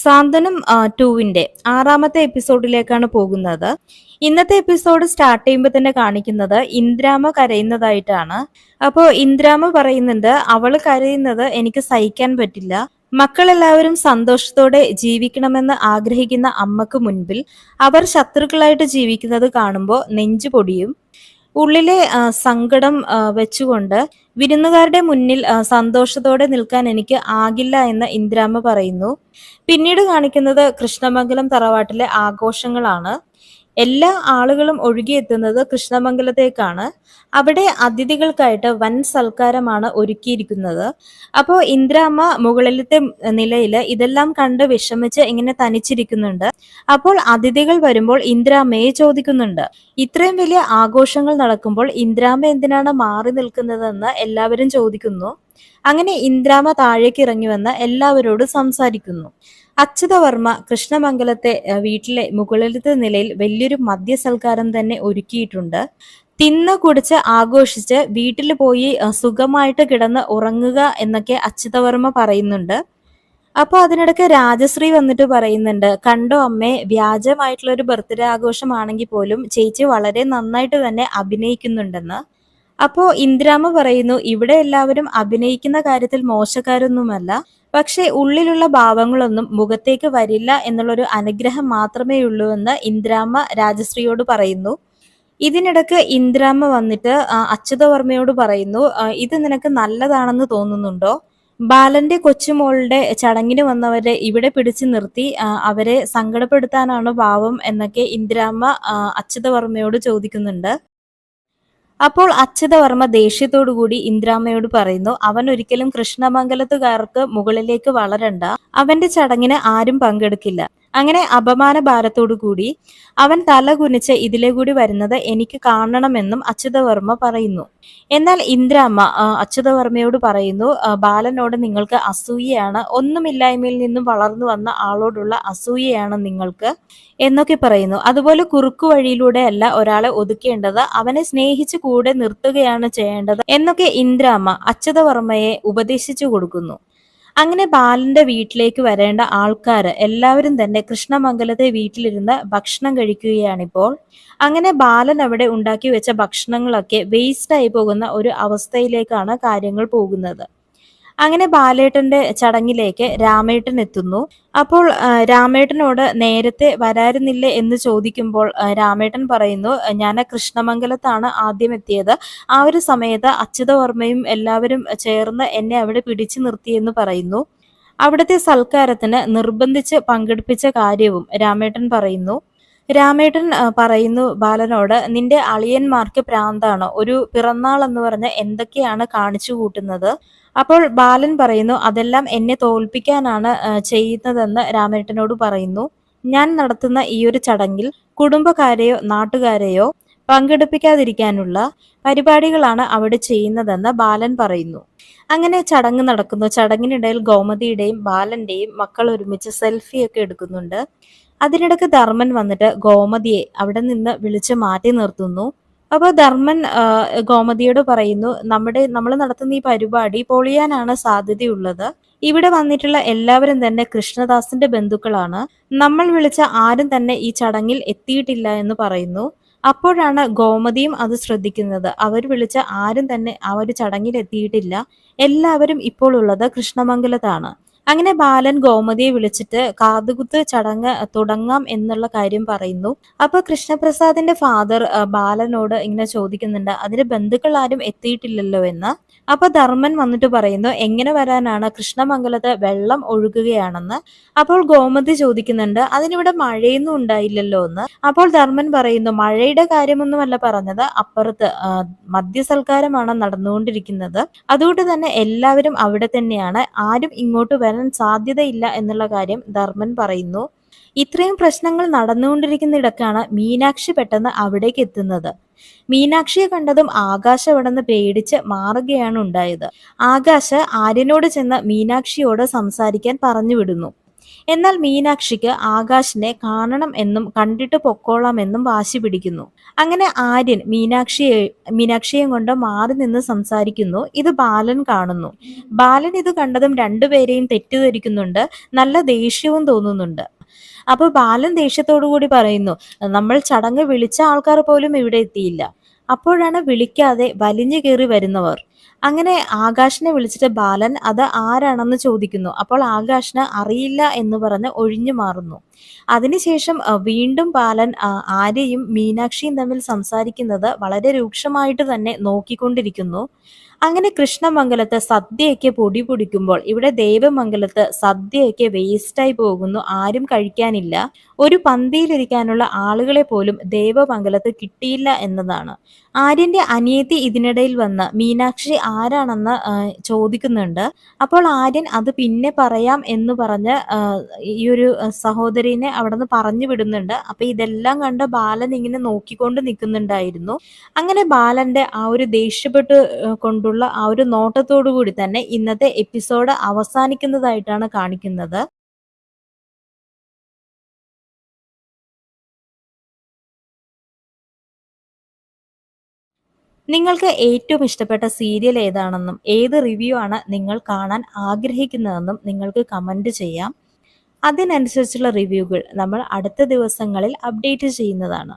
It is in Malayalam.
സാന്ത്വനം ടൂവിന്റെ ആറാമത്തെ എപ്പിസോഡിലേക്കാണ് പോകുന്നത്. ഇന്നത്തെ എപ്പിസോഡ് സ്റ്റാർട്ട് ചെയ്യുമ്പോൾ തന്നെ കാണിക്കുന്നത് ഇന്ദ്രാമ കരയുന്നതായിട്ടാണ്. അപ്പോൾ ഇന്ദ്രാമ പറയുന്നുണ്ട് അവൾ കരയുന്നത് എനിക്ക് സഹിക്കാൻ പറ്റില്ല. മക്കളെല്ലാവരും സന്തോഷത്തോടെ ജീവിക്കണമെന്ന് ആഗ്രഹിക്കുന്ന അമ്മയ്ക്ക് മുൻപിൽ അവർ ശത്രുക്കളായിട്ട് ജീവിക്കുന്നത് കാണുമ്പോൾ നെഞ്ചു പൊടിയും ഉള്ളിലെ സങ്കടം വെച്ചുകൊണ്ട് വിരുന്നുകാരുടെ മുന്നിൽ സന്തോഷത്തോടെ നിൽക്കാൻ എനിക്ക് ആകില്ല എന്ന് ഇന്ദ്രാമ്മ പറയുന്നു. പിന്നീട് കാണിക്കുന്നത് കൃഷ്ണമംഗലം തറവാട്ടിലെ ആഘോഷങ്ങളാണ്. എല്ലാ ആളുകളും ഒഴുകിയെത്തുന്നത് കൃഷ്ണമംഗലത്തേക്കാണ്. അവിടെ അതിഥികൾക്കായിട്ട് വൻ സൽക്കാരമാണ് ഒരുക്കിയിരിക്കുന്നത്. അപ്പോൾ ഇന്ദ്രാമ്മ മുകളിലത്തെ നിലയിൽ ഇതെല്ലാം കണ്ട് വിഷമിച്ച് ഇങ്ങനെ തനിച്ചിരിക്കുന്നുണ്ട്. അപ്പോൾ അതിഥികൾ വരുമ്പോൾ ഇന്ദ്രാമ്മയെ ചോദിക്കുന്നുണ്ട്. ഇത്രയും വലിയ ആഘോഷങ്ങൾ നടക്കുമ്പോൾ ഇന്ദ്രാമ്മ എന്തിനാണ് മാറി നിൽക്കുന്നതെന്ന് എല്ലാവരും ചോദിക്കുന്നു. അങ്ങനെ ഇന്ദ്രാമ താഴേക്ക് ഇറങ്ങി വന്ന് എല്ലാവരോടും സംസാരിക്കുന്നു. അച്യുതവർമ്മ കൃഷ്ണമംഗലത്തെ വീട്ടിലെ മുകളിലത്തെ നിലയിൽ വലിയൊരു മദ്യസൽക്കാരം തന്നെ ഒരുക്കിയിട്ടുണ്ട്. തിന്ന് കുടിച്ച് ആഘോഷിച്ച് വീട്ടിൽ പോയി സുഖമായിട്ട് കിടന്ന് ഉറങ്ങുക എന്നൊക്കെ അച്യുതവർമ്മ പറയുന്നുണ്ട്. അപ്പൊ അതിനിടയ്ക്ക് രാജശ്രീ വന്നിട്ട് പറയുന്നുണ്ട് കണ്ടോ അമ്മേ വ്യാജമായിട്ടുള്ള ഒരു ബർത്ത്ഡേ ആഘോഷമാണെങ്കിൽ പോലും ചേച്ചി വളരെ നന്നായിട്ട് തന്നെ അഭിനയിക്കുന്നുണ്ടെന്ന്. അപ്പോ ഇന്ദ്രാമ പറയുന്നു ഇവിടെ എല്ലാവരും അഭിനയിക്കുന്ന കാര്യത്തിൽ മോശക്കാരൊന്നുമല്ല. പക്ഷേ ഉള്ളിലുള്ള ഭാവങ്ങളൊന്നും മുഖത്തേക്ക് വരില്ല എന്നുള്ളൊരു അനുഗ്രഹം മാത്രമേ ഉള്ളൂ എന്ന് ഇന്ദ്രാമ രാജശ്രീയോട് പറയുന്നു. ഇതിനിടക്ക് ഇന്ദ്രാമ വന്നിട്ട് അച്യുതവർമ്മയോട് പറയുന്നു ഇത് നിനക്ക് നല്ലതാണെന്ന് തോന്നുന്നുണ്ടോ? ബാലന്റെ കൊച്ചുമോളുടെ ചടങ്ങിന് വന്നവരെ ഇവിടെ പിടിച്ചു നിർത്തി അവരെ സങ്കടപ്പെടുത്താനാണ് ഭാവം എന്നൊക്കെ ഇന്ദ്രാമ്മ അച്യുതവർമ്മയോട് ചോദിക്കുന്നുണ്ട്. അപ്പോൾ അച്യുതവർമ്മ ദേഷ്യത്തോടു കൂടി ഇന്ദ്രാമ്മയോട് പറയുന്നു അവൻ ഒരിക്കലും കൃഷ്ണമംഗലത്തുകാർക്ക് മുകളിലേക്ക് വളരണ്ട. അവന്റെ ചടങ്ങിന് ആരും പങ്കെടുക്കില്ല. അങ്ങനെ അപമാന ഭാരത്തോടു കൂടി അവൻ തല കുനിച്ച് ഇതിലെ കൂടി വരുന്നത് എനിക്ക് കാണണമെന്നും അച്യുതവർമ്മ പറയുന്നു. എന്നാൽ ഇന്ദ്രാമ്മ അച്യുതവർമ്മയോട് പറയുന്നു ബാലനോട് നിങ്ങൾക്ക് അസൂയയാണ് ഒന്നുമില്ലായ്മയിൽ നിന്നും വളർന്നു വന്ന ആളോടുള്ള അസൂയയാണ് നിങ്ങൾക്ക് എന്നൊക്കെ പറയുന്നു. അതുപോലെ കുറുക്കു വഴിയിലൂടെ അല്ല ഒരാളെ ഒതുക്കേണ്ടത് അവനെ സ്നേഹിച്ച് കൂടെ നിർത്തുകയാണ് ചെയ്യേണ്ടത് എന്നൊക്കെ ഇന്ദ്രാമ്മ അച്യുതവർമ്മയെ ഉപദേശിച്ചു കൊടുക്കുന്നു. അങ്ങനെ ബാലന്റെ വീട്ടിലേക്ക് വരേണ്ട ആൾക്കാർ എല്ലാവരും തന്നെ കൃഷ്ണമംഗലത്തെ വീട്ടിലിരുന്ന് ഭക്ഷണം കഴിക്കുകയാണിപ്പോൾ. അങ്ങനെ ബാലൻ അവിടെ ഉണ്ടാക്കി വെച്ച ഭക്ഷണങ്ങളൊക്കെ വേസ്റ്റ് ആയി പോകുന്ന ഒരു അവസ്ഥയിലേക്കാണ് കാര്യങ്ങൾ പോകുന്നത്. അങ്ങനെ ബാലേട്ടന്റെ ചടങ്ങിലേക്ക് രാമേട്ടൻ എത്തുന്നു. അപ്പോൾ രാമേട്ടനോട് നേരത്തെ വരാരുന്നില്ലേ എന്ന് ചോദിക്കുമ്പോൾ രാമേട്ടൻ പറയുന്നു ഞാൻ കൃഷ്ണമംഗലത്താണ് ആദ്യം എത്തിയത്. ആ ഒരു സമയത്ത് അച്യുതവർമ്മയും എല്ലാവരും ചേർന്ന് എന്നെ അവിടെ പിടിച്ചു നിർത്തിയെന്ന് പറയുന്നു. അവിടുത്തെ സൽക്കാരത്തിന് നിർബന്ധിച്ച് പങ്കെടുപ്പിച്ച കാര്യവും രാമേട്ടൻ പറയുന്നു. രാമേട്ടൻ പറയുന്നു ബാലനോട് നിന്റെ അളിയന്മാർക്ക് പ്രാന്താണ്. ഒരു പിറന്നാൾ എന്ന് പറഞ്ഞ എന്തൊക്കെയാണ് കാണിച്ചു കൂട്ടുന്നത്? അപ്പോൾ ബാലൻ പറയുന്നു അതെല്ലാം എന്നെ തോൽപ്പിക്കാനാണ് ചെയ്യുന്നതെന്ന് രാമേട്ടനോട് പറയുന്നു. ഞാൻ നടത്തുന്ന ഈ ഒരു ചടങ്ങിൽ കുടുംബക്കാരെയോ നാട്ടുകാരെയോ പങ്കെടുപ്പിക്കാതിരിക്കാനുള്ള പരിപാടികളാണ് അവിടെ ചെയ്യുന്നതെന്ന് ബാലൻ പറയുന്നു. അങ്ങനെ ചടങ്ങ് നടക്കുന്നു. ചടങ്ങിനിടയിൽ ഗോമതിയുടെയും ബാലന്റെയും മക്കൾ ഒരുമിച്ച് സെൽഫി ഒക്കെ എടുക്കുന്നുണ്ട്. അതിനിടക്ക് ധർമ്മൻ വന്നിട്ട് ഗോമതിയെ അവിടെ നിന്ന് വിളിച്ച് മാറ്റി നിർത്തുന്നു. അപ്പോൾ ധർമ്മൻ ഗോമതിയോട് പറയുന്നു നമ്മുടെ നമ്മൾ നടത്തുന്ന ഈ പരിപാടി പൊളിയാനാണ് സാധ്യതയുള്ളത്. ഇവിടെ വന്നിട്ടുള്ള എല്ലാവരും തന്നെ കൃഷ്ണദാസിന്റെ ബന്ധുക്കളാണ്. നമ്മൾ വിളിച്ച ആരും തന്നെ ഈ ചടങ്ങിൽ എത്തിയിട്ടില്ല എന്ന് പറയുന്നു. അപ്പോഴാണ് ഗോമതിയും അത് ശ്രദ്ധിക്കുന്നത്. അവർ വിളിച്ച ആരും തന്നെ ആ ഒരു ചടങ്ങിൽ എത്തിയിട്ടില്ല. എല്ലാവരും ഇപ്പോൾ ഉള്ളത് കൃഷ്ണമംഗലത്താണ്. അങ്ങനെ ബാലൻ ഗോമതിയെ വിളിച്ചിട്ട് കാതുകുത്ത് ചടങ്ങ് തുടങ്ങാം എന്നുള്ള കാര്യം പറയുന്നു. അപ്പൊ കൃഷ്ണപ്രസാദിന്റെ ഫാദർ ബാലനോട് ഇങ്ങനെ ചോദിക്കുന്നുണ്ട് അതിന് ബന്ധുക്കൾ ആരും എത്തിയിട്ടില്ലല്ലോ എന്ന്? അപ്പൊ ധർമ്മൻ വന്നിട്ട് പറയുന്നു എങ്ങനെ വരാനാണ്? കൃഷ്ണമംഗലത്ത് വെള്ളം ഒഴുകുകയാണെന്ന്. അപ്പോൾ ഗോമതി ചോദിക്കുന്നുണ്ട് അതിനിവിടെ മഴയൊന്നും ഉണ്ടായില്ലല്ലോ എന്ന്? അപ്പോൾ ധർമ്മൻ പറയുന്നു മഴയുടെ കാര്യമൊന്നുമല്ല പറഞ്ഞത്. അപ്പുറത്ത് മദ്യസൽക്കാരമാണ് നടന്നുകൊണ്ടിരിക്കുന്നത്. അതുകൊണ്ട് തന്നെ എല്ലാവരും അവിടെ തന്നെയാണ്. ആരും ഇങ്ങോട്ട് വരാൻ സാധ്യതയില്ല എന്നുള്ള കാര്യം ധർമ്മൻ പറയുന്നു. ഇത്രയും പ്രശ്നങ്ങൾ നടന്നുകൊണ്ടിരിക്കുന്നിടക്കാണ് മീനാക്ഷി പെട്ടെന്ന് അവിടേക്ക് എത്തുന്നത്. മീനാക്ഷിയെ കണ്ടതും ആകാശ് അവിടെ പേടിച്ച് മാറുകയാണ് ഉണ്ടായത്. ആകാശ് ആര്യനോട് ചെന്ന് മീനാക്ഷിയോട് സംസാരിക്കാൻ പറഞ്ഞു വിടുന്നു. എന്നാൽ മീനാക്ഷിക്ക് ആകാശിനെ കാണണം എന്നും കണ്ടിട്ട് പൊക്കോളാം എന്നും വാശി പിടിക്കുന്നു. അങ്ങനെ ആര്യൻ മീനാക്ഷിയെ മീനാക്ഷിയെ കൊണ്ട് മാറി നിന്ന് സംസാരിക്കുന്നു. ഇത് ബാലൻ കാണുന്നു. ബാലൻ ഇത് കണ്ടതും രണ്ടുപേരെയും തെറ്റിദ്ധരിക്കുന്നുണ്ട്. നല്ല ദേഷ്യവും തോന്നുന്നുണ്ട്. അപ്പൊ ബാലൻ ദേഷ്യത്തോടു കൂടി പറയുന്നു നമ്മൾ ചടങ്ങ് വിളിച്ച ആൾക്കാർ പോലും ഇവിടെ എത്തിയില്ല. അപ്പോഴാണ് വിളിക്കാതെ വലിഞ്ഞു കയറി വരുന്നവർ. അങ്ങനെ ആകാശിനെ വിളിച്ചിട്ട് ബാലൻ അത് ആരാണെന്ന് ചോദിക്കുന്നു. അപ്പോൾ ആകാശിന് അറിയില്ല എന്ന് പറഞ്ഞ് ഒഴിഞ്ഞു മാറുന്നു. അതിനുശേഷം വീണ്ടും ബാലൻ ആര്യയും മീനാക്ഷിയും തമ്മിൽ സംസാരിക്കുന്നത് വളരെ രൂക്ഷമായിട്ട് തന്നെ നോക്കിക്കൊണ്ടിരിക്കുന്നു. അങ്ങനെ കൃഷ്ണമംഗലത്ത് സദ്യയൊക്കെ പൊടി പൊടിക്കുമ്പോൾ ഇവിടെ ദേവമംഗലത്ത് സദ്യയൊക്കെ വേസ്റ്റായി പോകുന്നു ആരും കഴിക്കാനില്ല. ഒരു പന്തിയിലിരിക്കാനുള്ള ആളുകളെ പോലും ദേവമംഗലത്ത് കിട്ടിയില്ല എന്നതാണ്. ആര്യന്റെ അനിയത്തി ഇതിനിടയിൽ വന്ന് മീനാക്ഷി ആരാണെന്ന് ചോദിക്കുന്നുണ്ട്. അപ്പോൾ ആര്യൻ അത് പിന്നെ പറയാം എന്ന് പറഞ്ഞ് ഈ ഒരു സഹോദരിനെ അവിടെ നിന്ന് പറഞ്ഞു വിടുന്നുണ്ട്. അപ്പൊ ഇതെല്ലാം കണ്ട് ബാലൻ ഇങ്ങനെ നോക്കിക്കൊണ്ട് നിൽക്കുന്നുണ്ടായിരുന്നു. അങ്ങനെ ബാലന്റെ ആ ഒരു ദേഷ്യപ്പെട്ട് കൊണ്ടുള്ള ആ ഒരു നോട്ടത്തോടു കൂടി തന്നെ ഇന്നത്തെ എപ്പിസോഡ് അവസാനിക്കുന്നതായിട്ടാണ് കാണിക്കുന്നത്. നിങ്ങൾക്ക് ഏറ്റവും ഇഷ്ടപ്പെട്ട സീരിയൽ ഏതാണെന്നും ഏത് റിവ്യൂ ആണ് നിങ്ങൾ കാണാൻ ആഗ്രഹിക്കുന്നതെന്നും നിങ്ങൾക്ക് കമന്റ് ചെയ്യാം. അതിനനുസരിച്ചുള്ള റിവ്യൂകൾ നമ്മൾ അടുത്ത ദിവസങ്ങളിൽ അപ്ഡേറ്റ് ചെയ്യുന്നതാണ്.